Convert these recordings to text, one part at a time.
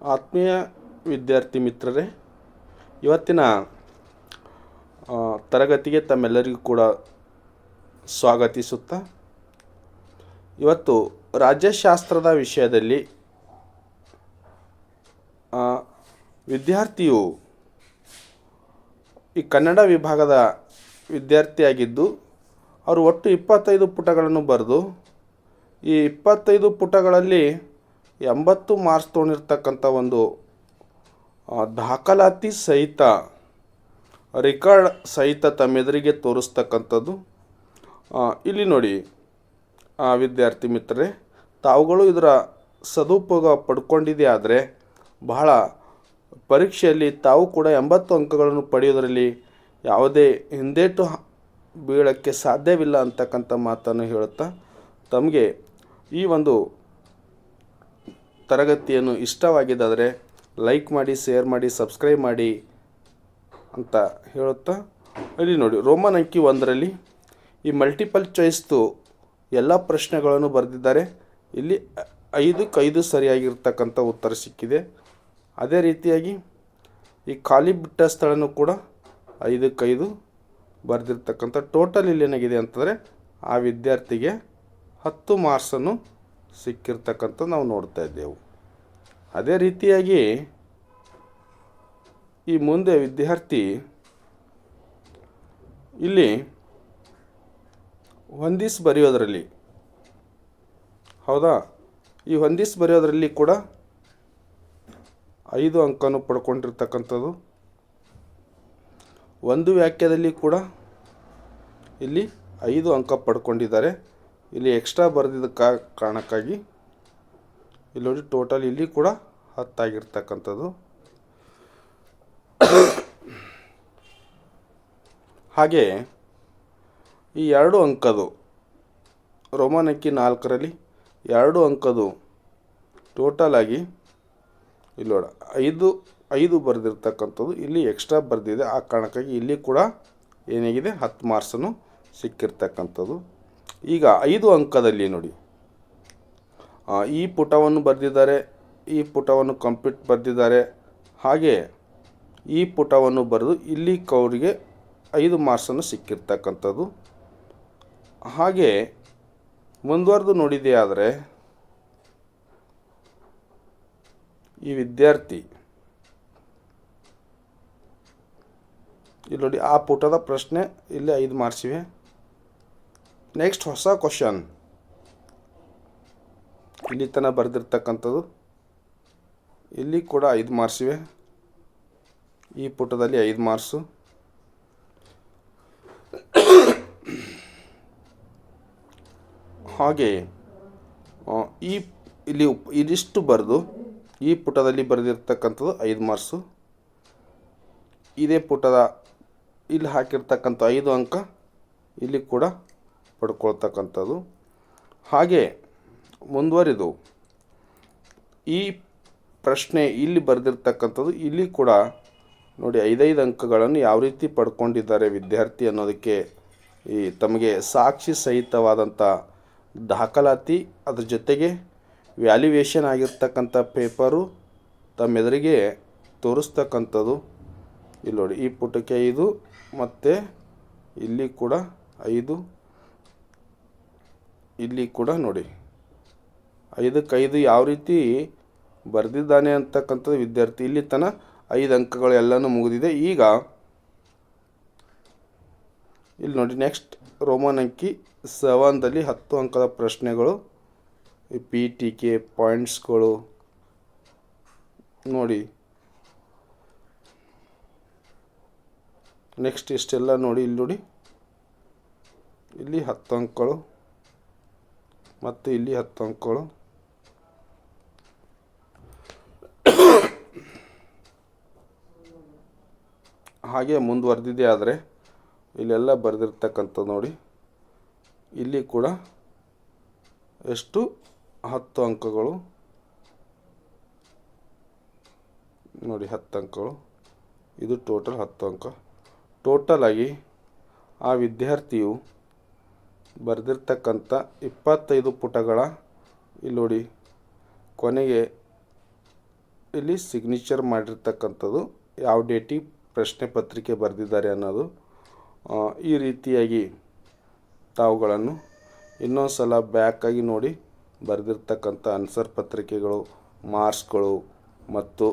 ಆತ್ಮೀಯ ವಿದ್ಯಾರ್ಥಿ ಮಿತ್ರರೇ, ಇವತ್ತಿನ ತರಗತಿಗೆ ತಮ್ಮೆಲ್ಲರಿಗೂ ಕೂಡ ಸ್ವಾಗತಿಸುತ್ತಾ, ಇವತ್ತು ರಾಜ್ಯಶಾಸ್ತ್ರದ ವಿಷಯದಲ್ಲಿ ವಿದ್ಯಾರ್ಥಿಯು ಈ ಕನ್ನಡ ವಿಭಾಗದ ವಿದ್ಯಾರ್ಥಿಯಾಗಿದ್ದು, ಅವರು ಒಟ್ಟು ಇಪ್ಪತ್ತೈದು ಪುಟಗಳನ್ನು ಬರೆದು, ಈ ಇಪ್ಪತ್ತೈದು ಪುಟಗಳಲ್ಲಿ ಎಂಬತ್ತು ಮಾರ್ಕ್ಸ್ ತೊಗೊಂಡಿರ್ತಕ್ಕಂಥ ಒಂದು ದಾಖಲಾತಿ ಸಹಿತ ರೆಕಾರ್ಡ್ ಸಹಿತ ತಮ್ಮೆದುರಿಗೆ ತೋರಿಸ್ತಕ್ಕಂಥದ್ದು. ಇಲ್ಲಿ ನೋಡಿ ವಿದ್ಯಾರ್ಥಿ ಮಿತ್ರರೇ, ತಾವುಗಳು ಇದರ ಸದುಪಯೋಗ ಪಡ್ಕೊಂಡಿದೆ ಆದರೆ, ಬಹಳ ಪರೀಕ್ಷೆಯಲ್ಲಿ ತಾವು ಕೂಡ ಎಂಬತ್ತು ಅಂಕಗಳನ್ನು ಪಡೆಯೋದರಲ್ಲಿ ಯಾವುದೇ ಹಿಂದೇಟು ಬೀಳಕ್ಕೆ ಸಾಧ್ಯವಿಲ್ಲ ಅಂತಕ್ಕಂಥ ಮಾತನ್ನು ಹೇಳುತ್ತಾ, ತಮಗೆ ಈ ಒಂದು ತರಗತಿಯನ್ನು ಇಷ್ಟವಾಗಿದ್ದಾದರೆ ಲೈಕ್ ಮಾಡಿ, ಶೇರ್ ಮಾಡಿ, ಸಬ್ಸ್ಕ್ರೈಬ್ ಮಾಡಿ ಅಂತ ಹೇಳುತ್ತಾ ಇಲ್ಲಿ ನೋಡಿ. ರೋಮನ್ ಅಂಕಿ ಒಂದರಲ್ಲಿ ಈ ಮಲ್ಟಿಪಲ್ ಚಾಯ್ಸ್ದು ಎಲ್ಲ ಪ್ರಶ್ನೆಗಳನ್ನು ಬರೆದಿದ್ದಾರೆ. ಇಲ್ಲಿ ಐದಕ್ಕೆ ಐದು ಸರಿಯಾಗಿರ್ತಕ್ಕಂಥ ಉತ್ತರ ಸಿಕ್ಕಿದೆ. ಅದೇ ರೀತಿಯಾಗಿ ಈ ಖಾಲಿ ಬಿಟ್ಟ ಸ್ಥಳನೂ ಕೂಡ ಐದಕ್ಕೆ ಐದು ಬರೆದಿರ್ತಕ್ಕಂಥ ಟೋಟಲ್ ಇಲ್ಲಿ ಏನಾಗಿದೆ ಅಂತಂದರೆ ಆ ವಿದ್ಯಾರ್ಥಿಗೆ ಹತ್ತು ಮಾರ್ಕ್ಸನ್ನು ಸಿಕ್ಕಿರ್ತಕ್ಕಂಥ ನಾವು ನೋಡ್ತಾ ಇದ್ದೆವು. ಅದೇ ರೀತಿಯಾಗಿ ಈ ಮುಂದೆ ವಿದ್ಯಾರ್ಥಿ ಇಲ್ಲಿ ಹೊಂದಿಸಿ ಬರೆಯೋದರಲ್ಲಿ, ಹೌದಾ? ಈ ಹೊಂದಿಸಿ ಬರೆಯೋದರಲ್ಲಿ ಕೂಡ ಐದು ಅಂಕನು ಪಡ್ಕೊಂಡಿರ್ತಕ್ಕಂಥದ್ದು. ಒಂದು ವಾಕ್ಯದಲ್ಲಿ ಕೂಡ ಇಲ್ಲಿ ಐದು ಅಂಕ ಪಡ್ಕೊಂಡಿದ್ದಾರೆ. ಇಲ್ಲಿ ಎಕ್ಸ್ಟ್ರಾ ಬರೆದಿದ್ದ ಕಾರಣಕ್ಕಾಗಿ ಇಲ್ಲಿ ನೋಡಿ ಟೋಟಲ್ ಇಲ್ಲಿ ಕೂಡ ಹತ್ತಾಗಿರ್ತಕ್ಕಂಥದ್ದು. ಹಾಗೆ ಈ ಎರಡು ಅಂಕದು ರೋಮನ್ ಅಂಕಿ ನಾಲ್ಕರಲ್ಲಿ ಎರಡು ಅಂಕದು ಟೋಟಲ್ ಆಗಿ ಇಲ್ಲಿ ನೋಡ, ಐದು ಐದು ಬರೆದಿರ್ತಕ್ಕಂಥದ್ದು ಇಲ್ಲಿ ಎಕ್ಸ್ಟ್ರಾ ಬರೆದಿದೆ. ಆ ಕಾರಣಕ್ಕಾಗಿ ಇಲ್ಲಿ ಕೂಡ ಏನಾಗಿದೆ? ಹತ್ತು ಮಾರ್ಕ್ಸನ್ನು ಸಿಕ್ಕಿರ್ತಕ್ಕಂಥದ್ದು. ಈಗ ಐದು ಅಂಕದಲ್ಲಿ ನೋಡಿ. ಈ ಪುಟವನ್ನು ಬರೆದಿದ್ದಾರೆ, ಈ ಪುಟವನ್ನು ಕಂಪ್ಲೀಟ್ ಬರೆದಿದ್ದಾರೆ. ಹಾಗೆ ಈ ಪುಟವನ್ನು ಬರೆದು ಇಲ್ಲಿ ಕವರಿಗೆ ಐದು ಮಾರ್ಕ್ಸನ್ನು ಸಿಕ್ಕಿರ್ತಕ್ಕಂಥದ್ದು. ಹಾಗೆ ಮುಂದುವರೆದು ನೋಡಿದೆ ಆದರೆ ಈ ವಿದ್ಯಾರ್ಥಿ ಇಲ್ಲಿ ನೋಡಿ, ಆ ಪುಟದ ಪ್ರಶ್ನೆ, ಇಲ್ಲಿ ಐದು ಮಾರ್ಕ್ಸ್ ಇವೆ. ನೆಕ್ಸ್ಟ್ ಹೊಸ ಕ್ವಶನ್ ಇಲ್ಲಿ ತನಕ ಬರೆದಿರ್ತಕ್ಕಂಥದ್ದು. ಇಲ್ಲಿ ಕೂಡ ಐದು ಮಾರ್ಕ್ಸ್ ಇವೆ. ಈ ಪುಟದಲ್ಲಿ ಐದು ಮಾರ್ಕ್ಸು ಹಾಗೆ ಈ, ಇಲ್ಲಿ ಇದಿಷ್ಟು ಬರೆದು ಈ ಪುಟದಲ್ಲಿ ಬರೆದಿರ್ತಕ್ಕಂಥದ್ದು ಐದು ಮಾರ್ಕ್ಸು ಇದೇ ಪುಟದ ಇಲ್ಲಿ ಹಾಕಿರ್ತಕ್ಕಂಥ ಐದು ಅಂಕ ಇಲ್ಲಿ ಕೂಡ ಪಡ್ಕೊಳ್ತಕ್ಕಂಥದ್ದು. ಹಾಗೆ ಮುಂದುವರಿದು ಈ ಪ್ರಶ್ನೆ ಇಲ್ಲಿ ಬರೆದಿರ್ತಕ್ಕಂಥದ್ದು ಇಲ್ಲಿ ಕೂಡ ನೋಡಿ ಐದೈದು ಅಂಕಗಳನ್ನು ಯಾವ ರೀತಿ ಪಡ್ಕೊಂಡಿದ್ದಾರೆ ವಿದ್ಯಾರ್ಥಿ ಅನ್ನೋದಕ್ಕೆ ಈ ತಮಗೆ ಸಾಕ್ಷಿ ಸಹಿತವಾದಂಥ ದಾಖಲಾತಿ, ಅದ್ರ ಜೊತೆಗೆ ವ್ಯಾಲ್ಯುವೇಷನ್ ಆಗಿರ್ತಕ್ಕಂಥ ಪೇಪರು ತಮ್ಮೆದುರಿಗೆ ತೋರಿಸ್ತಕ್ಕಂಥದ್ದು. ಇಲ್ಲಿ ನೋಡಿ ಈ ಪುಟಕ್ಕೆ ಐದು, ಮತ್ತು ಇಲ್ಲಿ ಕೂಡ ಐದು ಇಲ್ಲಿ ಕೂಡ ನೋಡಿ. ಐದಕ್ಕೆ ಐದು ಯಾವ ರೀತಿ ಬರೆದಿದ್ದಾನೆ ಅಂತಕ್ಕಂಥದ್ದು ವಿದ್ಯಾರ್ಥಿ. ಇಲ್ಲಿ ತನ ಐದು ಅಂಕಗಳು ಎಲ್ಲನೂ ಮುಗಿದಿದೆ. ಈಗ ಇಲ್ಲಿ ನೋಡಿ ನೆಕ್ಸ್ಟ್ ರೋಮನ್ ಅಂಕಿ ಸೆವೆನ್ದಲ್ಲಿ ಹತ್ತು ಅಂಕದ ಪ್ರಶ್ನೆಗಳು ಪಿ ಟಿ ಕೆ ಪಾಯಿಂಟ್ಸ್ಗಳು ನೋಡಿ ನೆಕ್ಸ್ಟ್ ಇಷ್ಟೆಲ್ಲ ನೋಡಿ, ಇಲ್ಲಿ ನೋಡಿ. ಇಲ್ಲಿ ಹತ್ತು ಅಂಕಗಳು. ಮತ್ತು ಇಲ್ಲಿ ಹತ್ತು ಅಂಕಗಳು. ಹಾಗೆ ಮುಂದುವರೆದಿದೆ ಆದರೆ ಇಲ್ಲೆಲ್ಲ ಬರೆದಿರ್ತಕ್ಕಂಥ ನೋಡಿ. ಇಲ್ಲಿ ಕೂಡ ಎಷ್ಟು? ಹತ್ತು ಅಂಕಗಳು. ನೋಡಿ ಹತ್ತು ಅಂಕಗಳು. ಇದು ಟೋಟಲ್ ಹತ್ತು ಅಂಕ. ಟೋಟಲ್ ಆಗಿ ಆ ವಿದ್ಯಾರ್ಥಿಯು ಬರೆದಿರ್ತಕ್ಕಂಥ ಇಪ್ಪತ್ತೈದು ಪುಟಗಳ ಇಲ್ಲಿ ನೋಡಿ, ಕೊನೆಗೆ ಇಲ್ಲಿ ಸಿಗ್ನೇಚರ್ ಮಾಡಿರ್ತಕ್ಕಂಥದ್ದು ಯಾವ ಡೇಟಿಗೆ ಪ್ರಶ್ನೆ ಪತ್ರಿಕೆ ಬರೆದಿದ್ದಾರೆ ಅನ್ನೋದು. ಈ ರೀತಿಯಾಗಿ ತಾವುಗಳನ್ನು ಇನ್ನೊಂದು ಸಲ ಬ್ಯಾಕಾಗಿ ನೋಡಿ ಬರೆದಿರ್ತಕ್ಕಂಥ ಆನ್ಸರ್ ಪತ್ರಿಕೆಗಳು ಮಾರ್ಕ್ಸ್ಗಳು ಮತ್ತು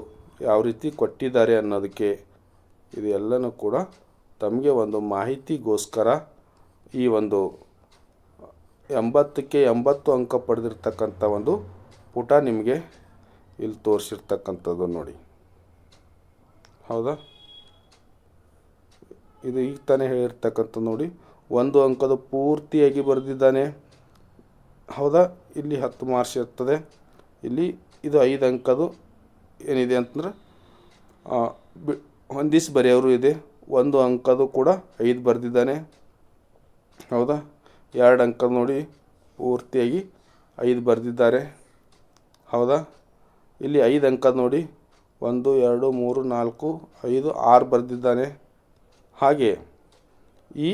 ಯಾವ ರೀತಿ ಕೊಟ್ಟಿದ್ದಾರೆ ಅನ್ನೋದಕ್ಕೆ ಇದೆಲ್ಲನೂ ಕೂಡ ತಮಗೆ ಒಂದು ಮಾಹಿತಿಗೋಸ್ಕರ ಈ ಒಂದು ಎಂಬತ್ತಕ್ಕೆ ಎಂಬತ್ತು ಅಂಕ ಪಡೆದಿರ್ತಕ್ಕಂಥ ಒಂದು ಪುಟ ನಿಮಗೆ ಇಲ್ಲಿ ತೋರಿಸಿರ್ತಕ್ಕಂಥದ್ದು ನೋಡಿ. ಹೌದಾ? ಇದು ಈಗ ತಾನೇ ಹೇಳಿರ್ತಕ್ಕಂಥ ನೋಡಿ. ಒಂದು ಅಂಕದ ಪೂರ್ತಿಯಾಗಿ ಬರೆದಿದ್ದಾನೆ. ಹೌದಾ? ಇಲ್ಲಿ ಹತ್ತು ಮಾರ್ಕ್ಸ್ ಇರ್ತದೆ. ಇಲ್ಲಿ ಇದು ಐದು ಅಂಕದು ಏನಿದೆ ಅಂತಂದ್ರೆ ಬಿ- ಹೊಂದಿಸಿ ಬರೆಯೋರು ಇದೆ. ಒಂದು ಅಂಕದು ಕೂಡ ಐದು ಬರೆದಿದ್ದಾನೆ. ಹೌದಾ? ಎರಡು ಅಂಕ ನೋಡಿ ಪೂರ್ತಿಯಾಗಿ ಐದು ಬರೆದಿದ್ದಾರೆ. ಹೌದಾ? ಇಲ್ಲಿ ಐದು ಅಂಕ ನೋಡಿ, ಒಂದು, ಎರಡು, ಮೂರು, ನಾಲ್ಕು, ಐದು, ಆರು ಬರೆದಿದ್ದಾನೆ. ಹಾಗೆ ಈ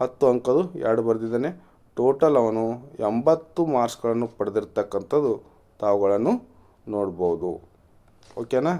ಹತ್ತು ಅಂಕದು ಎರಡು ಬರೆದಿದ್ದಾನೆ. ಟೋಟಲ್ ಅವನು ಎಂಬತ್ತು ಮಾರ್ಕ್ಸ್ಗಳನ್ನು ಪಡೆದಿರ್ತಕ್ಕಂಥದ್ದು ತಾವುಗಳನ್ನು ನೋಡ್ಬೋದು. ಓಕೆನಾ?